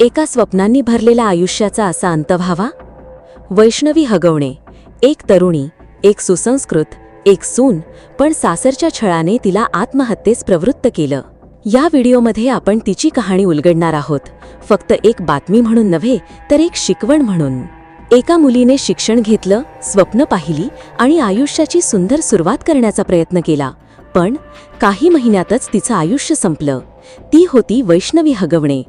एका स्वप्नांनी भरलेला आयुष्याचा असा अंत व्हावा वैष्णवी हगवणे एक तरुणी एक सुसंस्कृत एक सून पण सासरच्या छळाने तिला आत्महत्येस प्रवृत्त केलं. या व्हिडिओमध्ये आपण तिची कहाणी उलगडणार आहोत. फक्त एक बातमी म्हणून नव्हे तर एक शिकवण म्हणून. एका मुलीने शिक्षण घेतलं स्वप्न पाहिली आणि आयुष्याची सुंदर सुरुवात करण्याचा प्रयत्न केला. पण काही महिन्यातच तिचं आयुष्य संपलं. ती होती वैष्णवी हगवणे.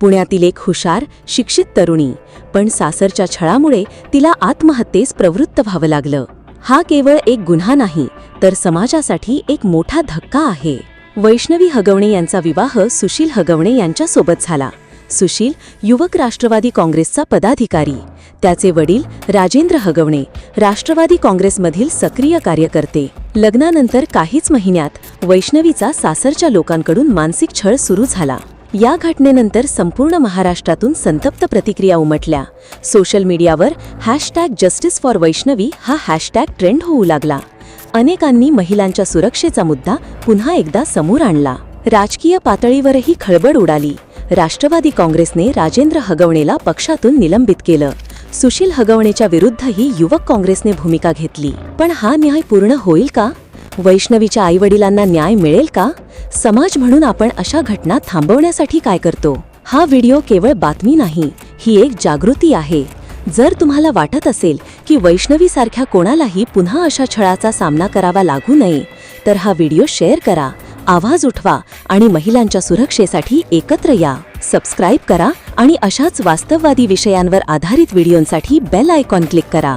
पुण्यातील एक हुशार शिक्षित तरुणी पण सासरच्या छळामुळे तिला आत्महत्येस प्रवृत्त व्हावं लागलं. हा केवळ एक गुन्हा नाही तर समाजासाठी एक मोठा धक्का आहे. वैष्णवी हगवणे यांचा विवाह सुशील हगवणे यांच्यासोबत झाला. सुशील युवक राष्ट्रवादी काँग्रेसचा पदाधिकारी. त्याचे वडील राजेंद्र हगवणे राष्ट्रवादी काँग्रेसमधील सक्रिय कार्यकर्ते. लग्नानंतर काहीच महिन्यात वैष्णवीचा सासरच्या लोकांकडून मानसिक छळ सुरू झाला. या घटनेनंतर संपूर्ण महाराष्ट्रातून संतप्त प्रतिक्रिया उमटल्या. सोशल मीडियावर हॅशटॅग जस्टिस फॉर वैष्णवी हा हॅशटॅग ट्रेंड होऊ लागला. अनेकांनी महिलांच्या सुरक्षेचा मुद्दा पुन्हा एकदा समोर आणला. राजकीय पातळीवरही खळबळ उडाली. राष्ट्रवादी काँग्रेसने राजेंद्र हगवणेला पक्षातून निलंबित केलं. सुशील हगवणेच्या विरुद्धही युवक काँग्रेसने भूमिका घेतली. पण हा न्याय पूर्ण होईल का? वैष्णवीच्या आईवडिलांना न्याय मिळेल का? समाज म्हणून आपण अशा घटना थांबवण्यासाठी काय करतो? हा व्हिडिओ केवळ बातमी नाही ही एक जागृती आहे. जर तुम्हाला वाटत असेल की वैष्णवीसारख्या कोणालाही पुन्हा अशा छळाचा सामना करावा लागू नये तर हा व्हिडिओ शेअर करा आवाज उठवा आणि महिलांच्या सुरक्षेसाठी एकत्र या. सबस्क्राईब करा आणि अशाच वास्तववादी विषयांवर आधारित व्हिडिओंसाठी बेल आयकॉन क्लिक करा.